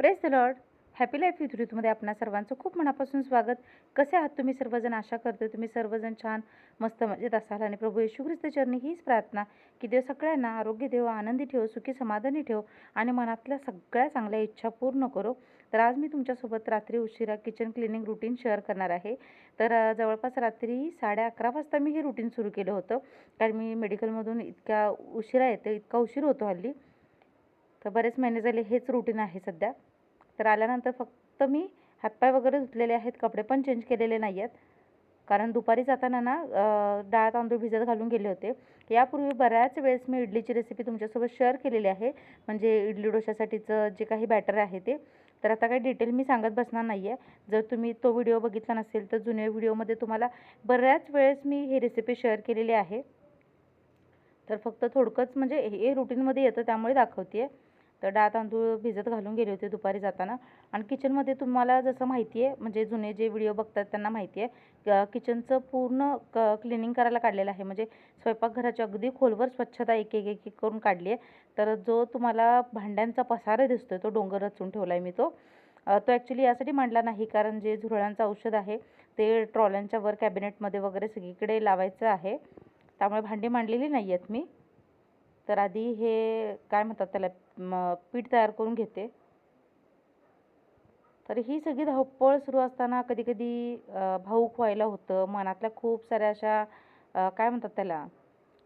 Praise the Lord. Happy life with ऋतूमध्ये आपणा सर्वांचं खूप मनापासून स्वागत. कसे आहात तुम्ही सर्वजण? आशा करते तुम्ही सर्वजण छान मस्त मजेत असाल. आणि प्रभू येशू ख्रिस्त चरणी हीच प्रार्थना की देव सगळ्यांना आरोग्य देव आनंदी ठेव सुखी समाधानी ठेव आणि मनातल्या सगळ्या चांगल्या इच्छा पूर्ण करो. तर आज मी तुमच्यासोबत रात्री उशिरा किचन क्लिनिंग रुटीन शेअर करणार आहे. तर जवळपास रात्री साडे अकरा वाजता मी हे रुटीन सुरू केलं होतं. कारण मी मेडिकलमधून इतक्या उशिरा येते इतका उशीर होतो हल्ली. तर बरेच महिने झाले हेच रुटीन आहे सध्या. तर आल्यानंतर फक्त मी हातपाय वगैरे धुतलेले आहेत कपडे पण चेंज केलेले नाही आहेत कारण दुपारी जाताना ना डाळ तांदूळ भिजत घालून गेले होते. यापूर्वी बऱ्याच वेळेस मी इडलीची रेसिपी तुमच्यासोबत शेअर केलेली आहे. म्हणजे इडली डोशासाठीचं जे काही बॅटर आहे ते. तर आता काही डिटेल मी सांगत बसणार नाही आहे जर तुम्ही तो व्हिडिओ बघितला नसेल तर जुन्या व्हिडिओमध्ये तुम्हाला बऱ्याच वेळेस मी ही रेसिपी शेअर केलेली आहे. तर फक्त थोडकंच म्हणजे हे रुटीनमध्ये येतं त्यामुळे दाखवते आहे तर डाळ तांदूळ भिजत घालून गेले होते दुपारी जाताना. आणि किचनमध्ये तुम्हाला जसं माहिती आहे म्हणजे जुने जे व्हिडिओ बघतात त्यांना माहिती आहे किचनचं पूर्ण क क्लिनिंग करायला काढलेलं आहे. म्हणजे स्वयंपाकघराची अगदी खोलवर स्वच्छता एक एक एक एक करून काढली आहे तर जो तुम्हाला भांड्यांचा पसारा आहे तो डोंगर रचून ठेवला आहे मी तो. तो ॲक्च्युली यासाठी मांडला नाही कारण जे झुरळांचं औषध आहे ते ट्रॉल्यांच्या वर कॅबिनेटमध्ये वगैरे सगळीकडे लावायचं आहे. त्यामुळे भांडी मांडलेली नाही आहेत मी. तर आधी हे काय म्हणतात त्याला म, पीठ तयार करून घेते. तर ही सगळी धावपळ सुरू असताना कधी कधी भाऊक व्हायला होतं. मनातल्या खूप साऱ्या अशा काय म्हणतात त्याला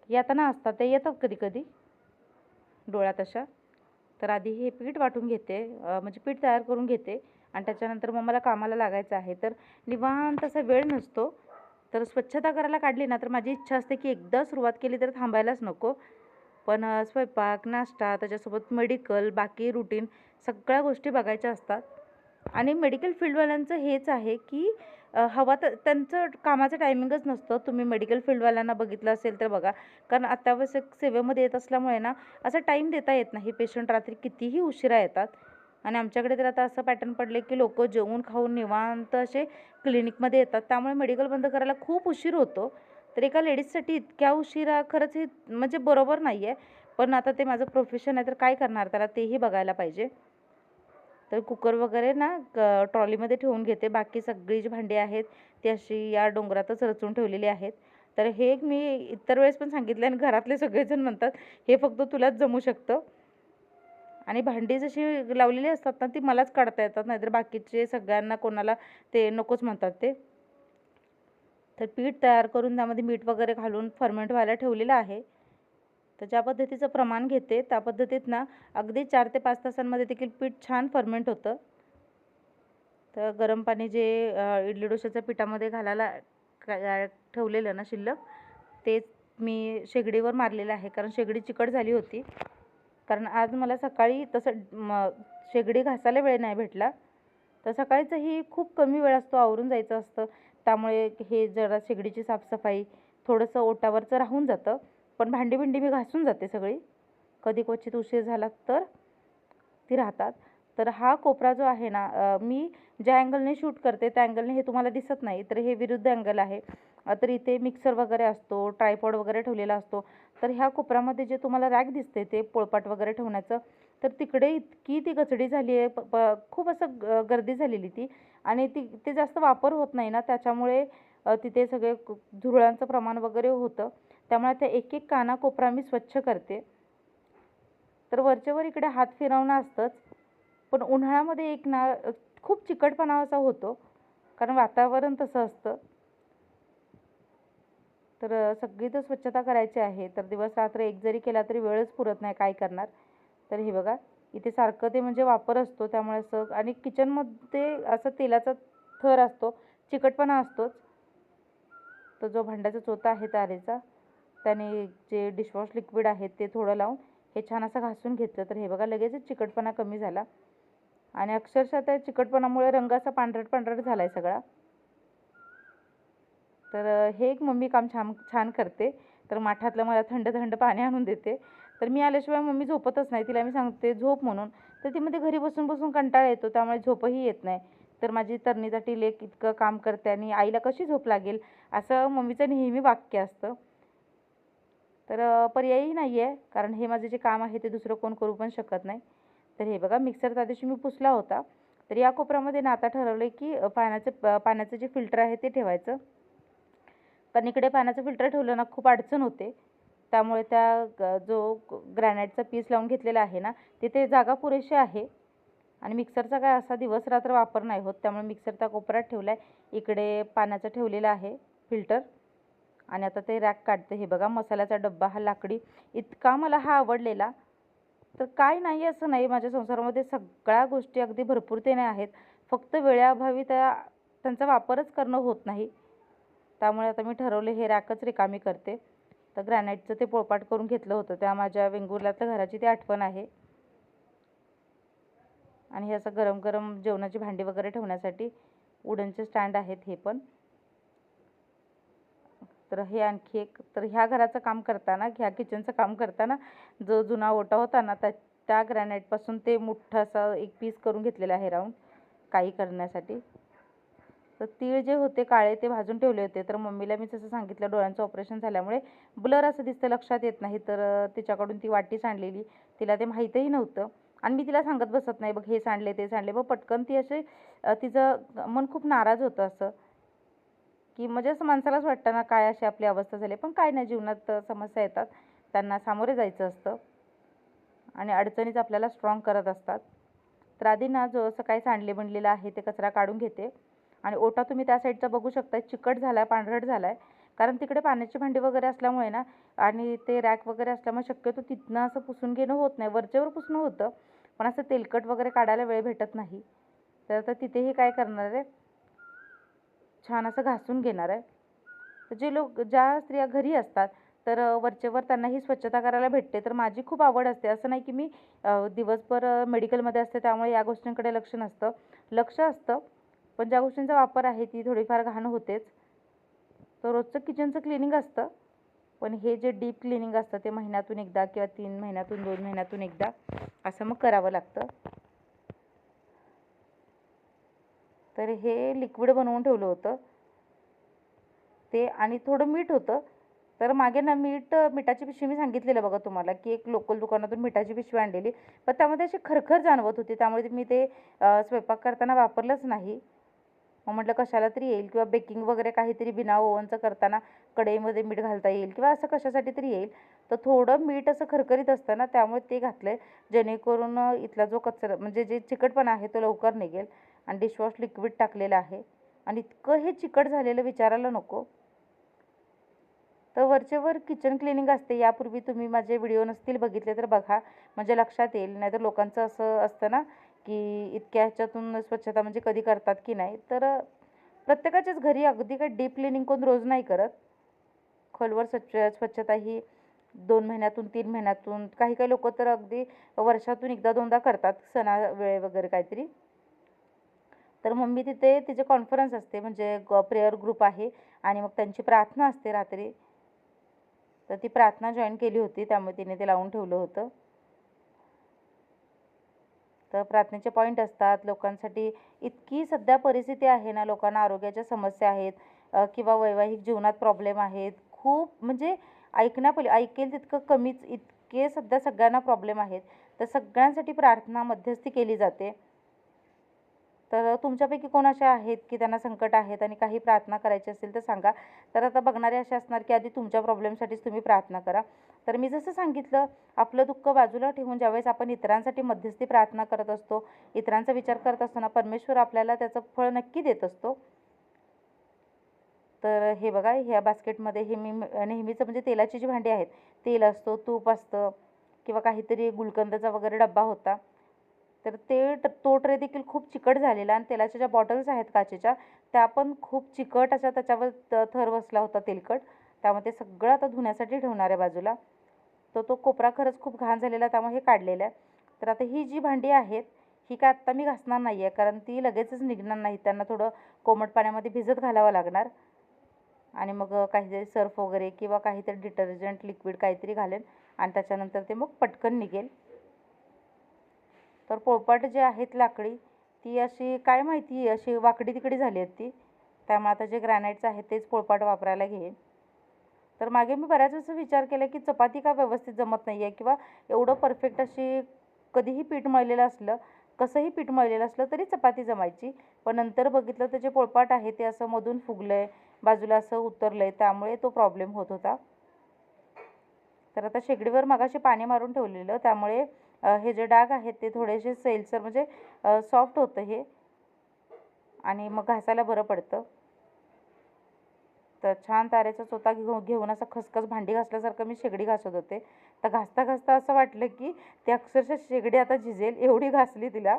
येताना असतात ते येतात कधी कधी. डोळ्यात अशा. तर आधी हे पीठ वाटून घेते म्हणजे पीठ तयार करून घेते. आणि त्याच्यानंतर मग मला कामाला लागायचं आहे. तर निवांत असा वेळ नसतो. तर स्वच्छता करायला काढली ना तर माझी इच्छा असते की एकदा सुरुवात केली तर थांबायलाच नको. पण स्वयंपाक नाश्ता त्याच्यासोबत मेडिकल बाकी रुटीन सगळ्या गोष्टी बघायच्या असतात. आणि मेडिकल फील्डवाल्यांचं हेच आहे की हवा तर त्यांचं कामाचं टायमिंगच नसतं. तुम्ही मेडिकल फील्डवाल्यांना बघितलं असेल तर बघा. कारण अत्यावश्यक सेवेमध्ये येत असल्यामुळे ना असं टाईम देता येत नाही. पेशंट रात्री कितीही उशिरा येतात. आणि आमच्याकडे तर आता असं पॅटर्न पडले की लोक जेवून खाऊन निवांत असे क्लिनिकमध्ये येतात. त्यामुळे मेडिकल बंद करायला खूप उशीर होतो. तर एका लेडीजसाठी इतक्या उशिरा खरंच हे म्हणजे बरोबर नाही आहे पण आता ते माझं प्रोफेशन आहे तर काय करणार? त्याला तेही बघायला पाहिजे. तर कुकर वगैरे ना क- ट्रॉलीमध्ये ठेवून घेते. बाकी सगळी जी भांडी आहेत ती अशी या डोंगरातच रचून ठेवलेली आहेत. तर हे मी इतर वेळेस पण सांगितलं आणि घरातले सगळेजण म्हणतात हे फक्त तुलाच जमू शकतं. आणि भांडी जशी लावलेली असतात ना ती मलाच काढता येतात. नाहीतर बाकीचे सगळ्यांना कोणाला ते नकोच म्हणतात ते. तर पीठ तयार करून त्यामध्ये मीठ वगैरे घालून फर्मेंट व्हायला ठेवलेलं आहे. तर ज्या पद्धतीचं प्रमाण घेते त्या पद्धतीत ना अगदी चार ते पाच तासांमध्ये देखील पीठ छान फर्मेंट होतं. तर गरम पाणी जे इडली डोशाच्या पिठामध्ये घालायला ठेवलेलं ना शिल्लक तेच मी शेगडीवर मारलेलं आहे. कारण शेगडी चिकट झाली होती. कारण आज मला सकाळी तसं म शेगडी घासायला वेळ नाही भेटला. तर सकाळीचंही खूप कमी वेळ असतो आवरून जायचं असतं. त्यामुळे हे जरा शेगडीची साफसफाई थोडंसं ओटावरचं राहून जातं. पण भांडी भिंडी मी घासून जाते सगळी. कधी क्वचित उशीर झाला तर ती राहतात. तर हा कोपरा जो आहे ना मी ज्या अँगलने शूट करते त्या अँगलने हे तुम्हाला दिसत नाही. तर हे विरुद्ध अँगल आहे. तर इथे मिक्सर वगैरे असतो ट्रायपॉड वगैरे ठेवलेला असतो. तर ह्या कोपऱ्यामध्ये जे तुम्हाला रॅक दिसते ते पोळपाट वगैरे ठेवण्याचं तर तिकडे इतकी ती गचडी झाली आहे प प- खूप असं ग- गर्दी झालेली ती. आणि ती ते जास्त वापर होत नाही ना त्याच्यामुळे तिथे सगळे झुरळांचं प्रमाण वगैरे होतं. त्यामुळे त्या एक एक कानाकोपरा मी स्वच्छ करते. तर वरचेवर इकडे हात फिरवणं असतंच. पण उन्हाळ्यामध्ये एक ना खूप चिकटपणा असा होतो. कारण वातावरण तसं असतं. तर सगळी तर स्वच्छता करायची आहे. तर दिवस रात्र एक जरी केला तरी वेळच पुरत नाही काय करणार. तर हे बघा इथे सारखं ते म्हणजे वापर असतो त्यामुळे असं आणि किचनमध्ये असं तेलाचा थर असतो चिकटपणा असतोच. तो जो भांड्याचा चोथा आहे तारेचा त्याने जे डिशवॉश लिक्विड आहे ते थोडं लावून हे छान असं घासून घेतलं. तर हे बघा लगेचच चिकटपणा कमी झाला. आणि अक्षरशः त्या चिकटपणामुळे रंग असा पांढरट पांढरट झाला आहे सगळा. तर हे एक मम्मी काम छान छान करते. तर माठातलं मला थंड थंड पाणी आणून देते. तर मी आल्याशिवाय मम्मी झोपतच नाही. तिला मी सांगते झोप म्हणून. तर ती मध्ये घरी बसून बसून कंटाळा येतो त्यामुळे झोपही येत नाही. तर माझी तरणीसाठी लेक इतकं काम करते आणि आईला कशी झोप लागेल असं मम्मीचं नेहमी वाक्य असतं. तर पर्यायही नाही आहे कारण हे माझं जे काम आहे ते दुसरं कोण करू पण शकत नाही. तर हे बघा मिक्सर त्या दिवशी मी पुसला होता. तर या कोपऱ्यामध्ये ना आता ठरवलं आहे की पाण्याचं प- पाण्याचं जे फिल्टर आहे ते ठेवायचं. कारण इकडे पाण्याचं फिल्टर ठेवलं ना खूप अडचण होते. त्यामुळे त्या ग- जो ग्रॅनाईटचा पीस लावून घेतलेला आहे ना तिथे जागा पुरेशी आहे. आणि मिक्सरचा काय असा दिवस रात्र वापर नाही होत त्यामुळे मिक्सर त्या कोपऱ्यात ठेवला आहे इकडे पाण्याचं ठेवलेलं आहे फिल्टर आणि आता ते रॅक काढते. हे बघा मसाल्याचा डब्बा हा लाकडी. इतका मला हा आवडलेला. तर काय नाही असं नाही माझ्या संसारामध्ये सगळ्या गोष्टी अगदी भरपूरतेने आहेत. फक्त वेळेअभावी त्या त्यांचा वापरच करणं होत नाही. त्यामुळे आता मी ठरवले हे रॅकच रिकामी करते. तर ग्रॅनाईटचं ते पोळपाट करून घेतलं होतं. त्या माझ्या वेंगुर्ल्यातल्या घराची ती आठवण आहे. आणि हे असं गरम गरम जेवणाची भांडी वगैरे ठेवण्यासाठी वुडनचे स्टँड आहेत हे पण. तर हे आणखी एक तर ह्या घराचं काम करताना ह्या किचनचं काम करताना जो जुना ओटा होता ना त्या त्या ग्रॅनाईटपासून ते मोठं असं एक पीस करून घेतलेलं आहे राऊंड काही करण्यासाठी. तर तीळ जे होते काळे ते भाजून ठेवले होते. तर मम्मीला मी जसं सांगितलं डोळ्यांचं ऑपरेशन झाल्यामुळे ब्लर असं दिसतं लक्षात येत नाही. तर तिच्याकडून ती वाटी सांडलेली तिला ते माहीतही नव्हतं. आणि मी तिला सांगत बसत नाही बघ हे सांडले ते सांडले. मग पटकन ती असे तिचं मन खूप नाराज होतं असं. की म्हणजे असं माणसालाच वाटतं ना काय अशी आपली अवस्था झाली. पण काय नाही जीवनात समस्या येतात. त्यांना सामोरे जायचं असतं. आणि अडचणीच आपल्याला स्ट्रॉंग करत असतात. तर आधी ना जो असं काय सांडले बनलेलं आहे ते कचरा काढून घेते. आणि ओटा तुम्ही त्या साईडचा बघू शकता चिकट झाला आहे पांढरट झाला आहे कारण तिकडे पाण्याची भांडी वगैरे असल्यामुळे ना आणि ते रॅक वगैरे असल्यामुळे शक्यतो तिथनं असं पुसून घेणं होत नाही. वरचेवर पुसणं होतं पण असं तेलकट वगैरे काढायला वेळ भेटत नाही. तर आता तिथेही काय करणार आहे? छान असं घासून घेणार आहे. तर जे लोक ज्या स्त्रिया घरी असतात तर वरचेवर वरचेवर त्यांनाही स्वच्छता करायला भेटते. तर माझी खूप आवड असते. असं नाही की मी दिवसभर मेडिकलमध्ये असते त्यामुळे या गोष्टींकडे लक्ष नसतं. लक्ष असतं पण ज्या गोष्टींचा वापर आहे ती थोडीफार घाण होतेच. तर रोजचं किचनचं क्लिनिंग असतं. पण हे जे डीप क्लिनिंग असतं ते महिन्यातून एकदा किंवा तीन महिन्यातून दोन महिन्यातून एकदा असं मग करावं लागतं. तर हे लिक्विड बनवून ठेवलं होतं. ते आणि थोडं मीठ होतं. तर मागे ना मीठ मिठाची पिशवी मी सांगितलेलं बघा तुम्हाला की एक लोकल दुकानातून मिठाची पिशवी आणलेली. पण त्यामध्ये अशी खरखर जाणवत होती. त्यामुळे मी ते स्वयंपाक करताना वापरलंच नाही. मग म्हटलं कशाला तरी येईल किंवा बेकिंग वगैरे काहीतरी बिना ओव्हनचं करताना कढईमध्ये मीठ घालता येईल किंवा असं कशासाठी तरी येईल. तर थोडं मीठ असं खरखरीत असतं ना त्यामुळे ते घातलं आहे जेणेकरून इथला जो कचरा म्हणजे जे चिकटपणा आहे तो लवकर निघेल आणि डिशवॉश लिक्विड टाकलेलं आहे. आणि इतकं हे चिकट झालेलं विचारायला नको. तर वरचेवर किचन क्लिनिंग असते यापूर्वी तुम्ही माझे व्हिडिओ नसतील बघितले तर बघा. म्हणजे लक्षात येईल. नाहीतर लोकांचं असं असतं ना की इतक्या ह्याच्यातून स्वच्छता म्हणजे कधी करतात की नाही तर प्रत्येकाच्याच घरी अगदी काही डीप क्लिनिंग कोण रोज नाही करत. खोलवर स्वच्छ स्वच्छता ही दोन महिन्यातून तीन महिन्यातून काही काही लोक तर अगदी वर्षातून एकदा दोनदा करतात सणा वेळे वगैरे काहीतरी. तर मम्मी तिथे तिचे कॉन्फरन्स असते म्हणजे प्रेयर ग्रुप आहे आणि मग त्यांची प्रार्थना असते रात्री. तर ती प्रार्थना जॉईन केली होती त्यामुळे तिने ते लावून ठेवलं होतं. तर प्रार्थनेचे पॉईंट असतात. लोकांसाठी इतकी सध्या परिस्थिती आहे ना लोकांना आरोग्याच्या समस्या आहेत किंवा वैवाहिक जीवनात प्रॉब्लेम आहेत. खूप म्हणजे ऐकण्यापहिले ऐकेल तितकं कमीच इतके सध्या सगळ्यांना प्रॉब्लेम आहेत. तर सगळ्यांसाठी प्रार्थना मध्यस्थी केली जाते. तर तुमच्यापैकी कोण अशा आहेत की त्यांना संकट आहेत आणि काही प्रार्थना करायची असेल तर सांगा. तर आता बघणारे असे असणार की आधी तुमच्या प्रॉब्लेमसाठीच तुम्ही प्रार्थना करा. तर मी जसं सांगितलं आपलं दुःख बाजूला ठेवून ज्यावेळेस आपण इतरांसाठी मध्यस्थी प्रार्थना करत असतो इतरांचा विचार करत असताना परमेश्वर आपल्याला त्याचं फळ नक्की देत असतो. तर हे बघा ह्या बास्केटमध्ये हे मी नेहमीचं म्हणजे तेलाची जी भांडी आहेत तेल असतो तूप असतं किंवा काहीतरी गुलकंदाचा वगैरे डब्बा होता. तर ते ट- तो ट्रे देखील खूप चिकट झालेला आणि तेलाच्या ज्या बॉटल्स आहेत काचेच्या त्या पण खूप चिकट अशा त्याच्यावर त- थर बसला होता तेलकट. त्यामुळे ते सगळं आता धुण्यासाठी ठेवणार आहे बाजूला. तर तो कोपरा खरंच खूप घाण झालेला त्यामुळे हे काढलेलं आहे. तर आता ही जी भांडी आहेत ही काय आत्ता मी घासणार नाही आहे कारण ती लगेचच निघणार नाही त्यांना थोडं कोमट पाण्यामध्ये भिजत घालावं लागणार. आणि मग काहीतरी सर्फ वगैरे किंवा काहीतरी डिटर्जंट लिक्विड काहीतरी घालेन. आणि त्याच्यानंतर ते मग पटकन निघेल. तर पोळपाट जे आहेत लाकडी ती अशी काय माहिती अशी वाकडी तिकडी झाली आहेत ती. त्यामुळे आता जे ग्रॅनाईटचं आहे तेच पोळपाट वापरायला घेईन. तर मागे मी बऱ्याच वेळेस विचार केला की चपाती का व्यवस्थित जमत नाही आहे किंवा एवढं परफेक्ट अशी कधीही पीठ मळलेलं असलं कसंही पीठ मळलेलं असलं तरी चपाती जमायची. पण नंतर बघितलं तर जे पोळपाट आहे ते असं मधून फुगलं आहे बाजूला असं उतरलं आहे त्यामुळे तो प्रॉब्लेम होत होता. तर आता शेगडीवर मगाशी पाणी मारून ठेवलेलं त्यामुळे हे जे डाग आहेत ते थोडेसे सैलसर म्हणजे सॉफ्ट होतं हे. आणि मग घासायला बरं पडतं. तर छान तारेचा चोता घेऊ घेऊन असं खसखस भांडी घासल्यासारखं मी शेगडी घासत होते. तर घासता घासता असं वाटलं की ती अक्षरशः शेगडी आता झिजेल एवढी घासली तिला.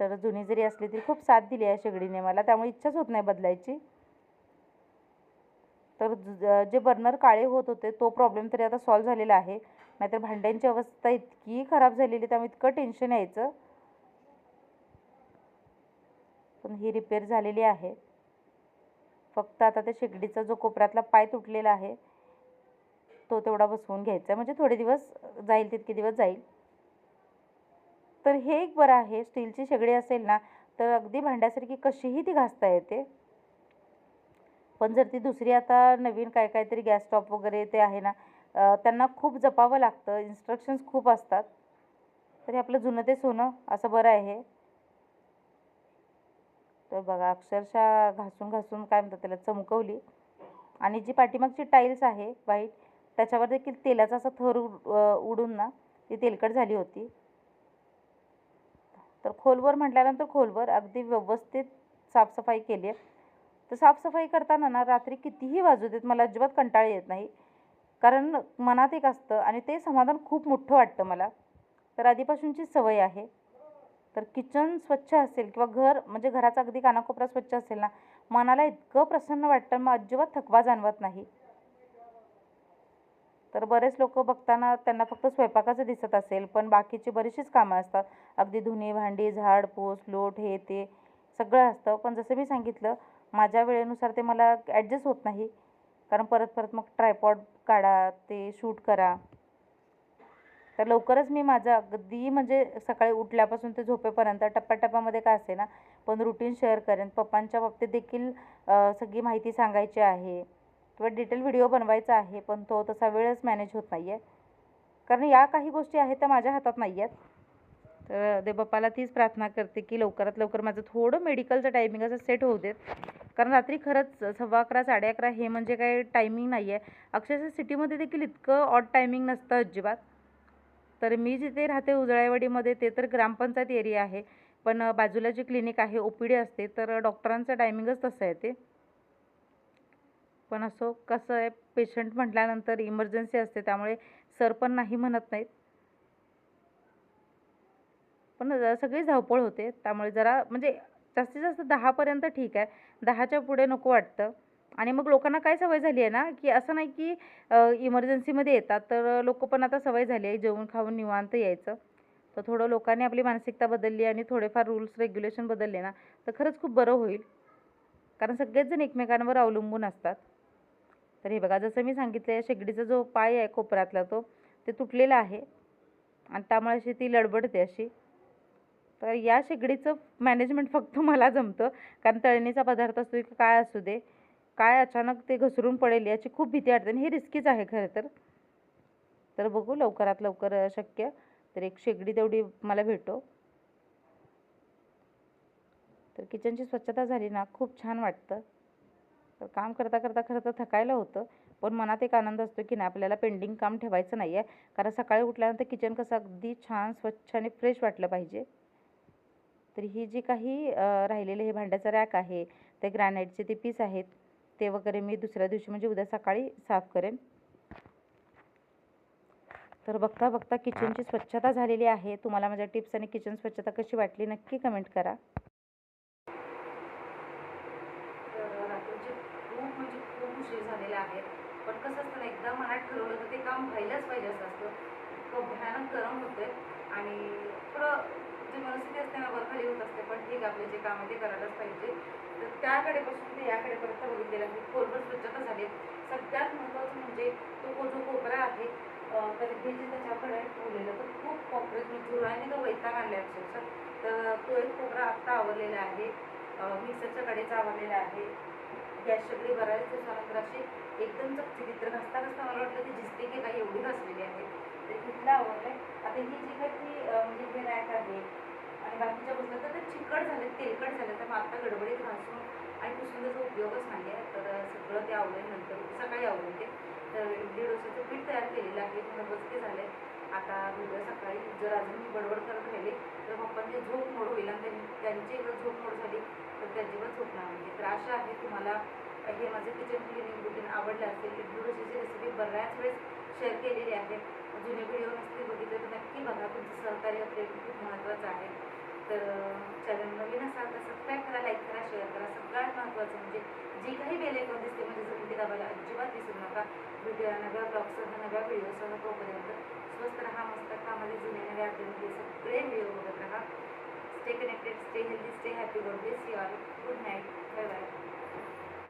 तर जुनी जरी असली तरी खूप साथ दिली आहे शेगडीने मला त्यामुळे इच्छाच होत नाही बदलायची. तर जे बर्नर काळे होत होते तो प्रॉब्लेम तरी आता सॉल्व्ह झालेला आहे. नाहीतर भांड्यांची अवस्था इतकी खराब झालेली त्यामुळे इतकं टेन्शन यायचं. पण ही रिपेअर झालेली आहे. फक्त आता त्या शेगडीचा जो कोपऱ्यातला पाय तुटलेला आहे तो तेवढा बसवून घ्यायचा. म्हणजे थोडे दिवस जाईल तितके दिवस जाईल. तर हे एक बरं आहे. स्टीलची शेगडी असेल ना तर अगदी भांड्यासारखी कशीही ती घासता येते. पण जर ती दुसरी आता नवीन काय काहीतरी गॅस स्टॉप वगैरे ते आहे ना त्यांना खूप जपावं लागतं इन्स्ट्रक्शन्स खूप असतात. तरी आपलं जुनं ते सोनं असं बरं आहे. तर बघा अक्षरशः घासून घासून काय म्हणतात त्याला चमकवली. आणि जी पाठीमागची टाईल्स आहे व्हाईट त्याच्यावर देखील तेलाचा असा थर उड- उडून ना ती तेलकट झाली होती. तर खोलवर म्हटल्यानंतर खोलवर अगदी व्यवस्थित साफसफाई केली आहे. तर साफसफाई करताना ना रात्री कितीही वाजू देत मला अजिबात कंटाळा येत नाही. कारण मनात एक असतं आणि ते समाधान खूप मोठं वाटतं मला. तर आधीपासूनची सवय आहे. तर किचन स्वच्छ असेल किंवा घर म्हणजे घराचा अगदी कानाकोपरा स्वच्छ असेल ना मनाला इतकं प्रसन्न वाटतं मग अजिबात थकवा जाणवत नाही. तर बरेच लोक बघताना त्यांना फक्त स्वयंपाकाचं दिसत असेल पण बाकीची बरीचशीच कामं असतात. अगदी धुणी भांडी झाड पूस लोट हे ते सगळं असतं. पण जसं मी सांगितलं माझ्या वेळेनुसार ते मला ॲडजस्ट होत नाही. कारण परत परत मग ट्रायपॉड काढा ते शूट करा. तर लवकरच मी माझं अगदी म्हणजे सकाळी उठल्यापासून ते झोपेपर्यंत टप्प्याटप्प्यामध्ये का असे ना पण रुटीन शेअर करेन. पप्पांच्या बाबतीत देखील सगळी माहिती सांगायची आहे. किंवा डिटेल व्हिडिओ बनवायचा आहे पण तो तसा वेळच मॅनेज होत नाही आहे कारण या काही गोष्टी आहेत त्या माझ्या हातात नाही आहेत तर देवबाप्पाला तीच प्रार्थना करते की लवकरात लवकर माझं थोडं मेडिकलचं टायमिंग असं सेट होऊ देत. कारण रात्री खरंच सव्वा अकरा साडे अकरा हे म्हणजे काही टायमिंग नाही आहे अक्षरशः सिटीमध्ये देखील इतकं ऑड टायमिंग नसतं अजिबात. तर मी जिथे राहते उजळाईवाडीमध्ये ते तर ग्रामपंचायत एरिया आहे. पण बाजूला जे क्लिनिक आहे ओ पी डी असते तर डॉक्टरांचं टायमिंगच तसं आहे ते. पण असो कसं आहे पेशंट म्हटल्यानंतर इमर्जन्सी असते त्यामुळे सर पण नाही म्हणत नाहीत. पण जरा सगळी धावपळ होते. त्यामुळे जरा म्हणजे जास्तीत जास्त दहापर्यंत ठीक आहे. दहाच्या पुढे नको वाटतं. आणि मग लोकांना काय सवय झाली आहे ना की असं नाही की इमर्जन्सीमध्ये येतात तर लोक पण आता सवय झाली आहे जेवण खाऊन निवांत यायचं. तर थोडं लोकांनी आपली मानसिकता बदलली आणि थोडेफार रूल्स रेग्युलेशन बदलले ना तर खरंच खूप बरं होईल. कारण सगळेच जण एकमेकांवर अवलंबून असतात. तर हे बघा जसं मी सांगितलं शेगडीचा जो पाय आहे कोपऱ्यातला तो ते तुटलेला आहे. आणि त्यामुळे अशी ती लडबडते अशी. तर या शेगडीचं मॅनेजमेंट फक्त मला जमतं. कारण तळणीचा पदार्थ असतो की काय असू दे काय अचानक ते घसरून पडेल याची खूप भीती वाटते आणि हे रिस्कीच आहे खरं तर. तर बघू लवकरात लवकर शक्य तर एक शेगडी तेवढी मला भेटो. तर किचनची स्वच्छता झाली ना खूप छान वाटतं. तर काम करता करता खरं तर थकायला होतं पण मनात एक आनंद असतो की नाही आपल्याला पेंडिंग काम ठेवायचं नाही आहे कारण सकाळी उठल्यानंतर किचन कसं अगदी छान स्वच्छ आणि फ्रेश वाटलं पाहिजे. तर ही जी काही अ, राहिलेले हे भांड्याचं रॅक आहे ते ग्रॅनाईटचे ते पीस आहेत ते वगैरे मी दुसऱ्या दिवशी म्हणजे उद्या सकाळी साफ करेन. तर बघता बघता किचनची स्वच्छता झालेली आहे. तुम्हाला माझ्या टिप्स आणि किचन स्वच्छता कशी वाटली नक्की कमेंट करा. खूप म्हणजे खूप उशीर झालेला आहे पण कसं असतं ना एकदा मनात ठरवलं तर ते काम व्हायलाच पाहिजे असं असतं. इतकं भयानक गरम होते आणि थोडं जी मनस्थिती असते ना वरखाली होत असते पण ठीक आपले जे काम आहे ते करायलाच पाहिजे. तर त्याकडे पासून ते याकडेपर्यंत बघितलेलं आहे खोलवर स्वच्छता झाली. सगळ्यात महत्त्वाचं म्हणजे तो को- जो कोपरा आहे तर हे जे त्याच्याकडे ठेवलेलं तर खूप कॉक्रोच म्हणजे धुळाने तो वैताग आणला अक्षरशः. तर तो एक कोपरा आत्ता आवरलेला आहे. अं, मिक्सरच्या कडेचा आवरलेला आहे. गॅस सगळी भरायला दिवसानंतर अशी एकदम चकचकीत तर घासता घासता मला वाटलं ती झिजते की काही एवढी घासलेली आहे. ते घेतलं आवडलं. आता ही जी काही ती म्हणजे हे रॅक आहे आणि बाकीच्या गोष्टी तर ते चिकट झाले तेलकट झाले. तर मग आता गडबडीत घासून आणि पुसून त्याचा उपयोगच नाही आहे तर सगळं ते आवडेल नंतर. सकाळी आवडेल ते. तर इडली डोश्याचं पीठ तयार केलेलं आहे. थोडं बसके झाले आता उद्या सकाळी जर अजून मी बडबड करत राहिले तर पप्पांची झोप मोड होईल आणि त्यांची जर झोप मोड झाली. तर ते अजिबात झोपणार नाही म्हणजे तर आशा आहे तुम्हाला हे माझं किचन क्लिनिंग रुटीन आवडलं असेल इडली डोश्याची रेसिपी बऱ्याच वेळेस शेअर केलेली आहे. जुने व्हिडिओ नसतील बघितले तर नक्की बघा. तुमचं सहकार्य प्रेम खूप महत्त्वाचं आहे. तर चॅनल नवीन असाल तर सबस्क्राईब करा लाईक करा शेअर करा. सगळ्यात महत्त्वाचं म्हणजे जी काही बेल ऐकून दिसते म्हणजे जर तुम्ही दाबायला अजिबात विसरू नका. व्हिडिओ नव्या ब्लॉगसह नव्या व्हिडिओसह तोपर्यंत स्वस्त राहा मस्त राहा. जुने नव्या आपले सगळे व्हिडिओ बघत राहा. stay connected, stay healthy, stay happy. God bless you all. Good night. Bye bye.